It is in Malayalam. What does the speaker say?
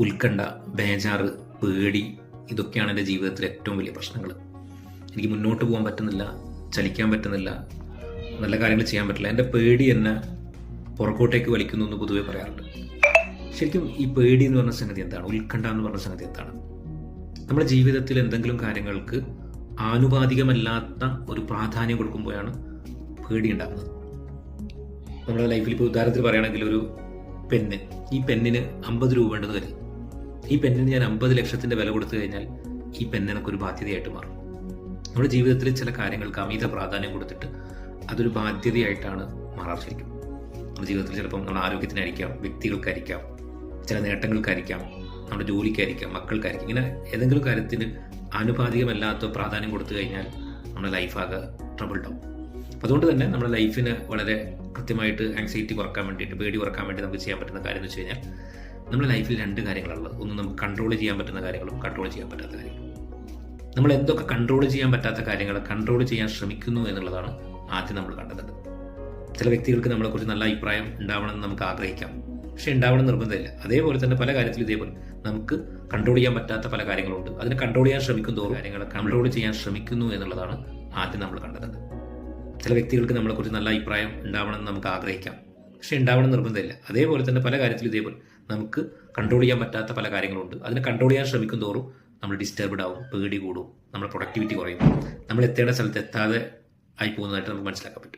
ഉത്കണ്ഠ ബേജാറ് പേടി ഇതൊക്കെയാണ് എന്റെ ജീവിതത്തിലെ ഏറ്റവും വലിയ പ്രശ്നങ്ങൾ. എനിക്ക് മുന്നോട്ട് പോകാൻ പറ്റുന്നില്ല ചലിക്കാൻ പറ്റുന്നില്ല നല്ല കാര്യങ്ങൾ ചെയ്യാൻ പറ്റില്ല. എന്റെ പേടി എന്നെ പുറകോട്ടേക്ക് വലിക്കുന്നു എന്ന് പൊതുവെ പറയാറുണ്ട്. ശരിക്കും ഈ പേടി എന്ന് പറഞ്ഞ സംഗതി എന്താണ്? ഉത്കണ്ഠ എന്ന് പറഞ്ഞ സംഗതി എന്താണ്? നമ്മുടെ ജീവിതത്തിൽ എന്തെങ്കിലും കാര്യങ്ങൾക്ക് ആനുപാതികമല്ലാത്ത ഒരു പ്രാധാന്യം കൊടുക്കുമ്പോഴാണ് പേടി ഉണ്ടാകുന്നത്. നമ്മുടെ ലൈഫിൽ ഇപ്പോൾ ഉദാഹരണത്തിൽ പറയുകയാണെങ്കിൽ ഒരു പെന്ന് ഈ പെണ്ണിന് അമ്പത് രൂപ ഉണ്ടെന്ന് കരുതും ഈ പെന്നിന് ഞാൻ അമ്പത് ലക്ഷത്തിന്റെ വില കൊടുത്തു കഴിഞ്ഞാൽ ഈ പെന്ന് ബാധ്യതയായിട്ട് മാറും. നമ്മുടെ ജീവിതത്തിൽ ചില കാര്യങ്ങൾക്ക് അമിത പ്രാധാന്യം കൊടുത്തിട്ട് അതൊരു ബാധ്യതയായിട്ടാണ് മാറാൻ ശരിക്കും. നമ്മുടെ ജീവിതത്തിൽ ചിലപ്പം നമ്മുടെ ആരോഗ്യത്തിനായിരിക്കാം വ്യക്തികൾക്കായിരിക്കാം ചില നേട്ടങ്ങൾക്കായിരിക്കാം നമ്മുടെ ജോലിക്കായിരിക്കാം മക്കൾക്കായിരിക്കാം ഇങ്ങനെ ഏതെങ്കിലും കാര്യത്തിന് ആനുപാതികമല്ലാത്ത പ്രാധാന്യം കൊടുത്തു കഴിഞ്ഞാൽ നമ്മുടെ ലൈഫാകെ ട്രബിൾഡ് ആവും. അപ്പോൾ അതുകൊണ്ട് തന്നെ നമ്മുടെ ലൈഫിന് വളരെ കൃത്യമായിട്ട് ആങ്സൈറ്റി കുറയ്ക്കാൻ വേണ്ടിയിട്ട് പേടി കുറയ്ക്കാൻ വേണ്ടി നമുക്ക് ചെയ്യാൻ പറ്റുന്ന കാര്യം എന്ന് വെച്ച് കഴിഞ്ഞാൽ നമ്മുടെ ലൈഫിൽ രണ്ട് കാര്യങ്ങളുള്ളത് ഒന്ന് നമുക്ക് കൺട്രോൾ ചെയ്യാൻ പറ്റുന്ന കാര്യങ്ങളും കൺട്രോൾ ചെയ്യാൻ പറ്റാത്ത കാര്യങ്ങളും. നമ്മൾ എന്തൊക്കെ കൺട്രോൾ ചെയ്യാൻ പറ്റാത്ത കാര്യങ്ങൾ കൺട്രോൾ ചെയ്യാൻ ശ്രമിക്കുന്നു എന്നുള്ളതാണ് ആദ്യം നമ്മൾ കണ്ടത്. ചില വ്യക്തികൾക്ക് നമ്മളെക്കുറിച്ച് നല്ല അഭിപ്രായം ഉണ്ടാവണമെന്ന് നമുക്ക് ആഗ്രഹിക്കാം. പക്ഷെ ഉണ്ടാവണം നിർബന്ധമില്ല. അതേപോലെ തന്നെ പല കാര്യത്തിലും ഇതേപോലെ. നമുക്ക് കൺട്രോൾ ചെയ്യാൻ പറ്റാത്ത പല കാര്യങ്ങളുണ്ട്. അതിനെ കൺട്രോൾ ചെയ്യാൻ ശ്രമിക്കും തോറും കാര്യങ്ങൾ കൺട്രോൾ ചെയ്യാൻ ശ്രമിക്കുന്നു എന്നുള്ളതാണ് ആദ്യം നമ്മൾ കണ്ടത്. ചില വ്യക്തികൾക്ക് നമ്മളെക്കുറിച്ച് നല്ല അഭിപ്രായം ഉണ്ടാവണമെന്ന് നമുക്ക് ആഗ്രഹിക്കാം. പക്ഷെ ഉണ്ടാവണം നിർബന്ധമില്ല. അതേപോലെ തന്നെ പല കാര്യത്തിലും ഇതേപോലെ. നമുക്ക് കൺട്രോൾ ചെയ്യാൻ പറ്റാത്ത പല കാര്യങ്ങളുണ്ട്. അതിനെ കൺട്രോൾ ചെയ്യാൻ ശ്രമിക്കും തോറും നമ്മൾ ഡിസ്റ്റർബ്ഡ് ആവും പേടി കൂടും നമ്മുടെ പ്രൊഡക്ടിവിറ്റി കുറയും. നമ്മൾ എത്തേണ്ട സ്ഥലത്ത് എത്താതെ ആയി പോകുന്നതായിട്ട് നമുക്ക് മനസ്സിലാക്കാൻ പറ്റും.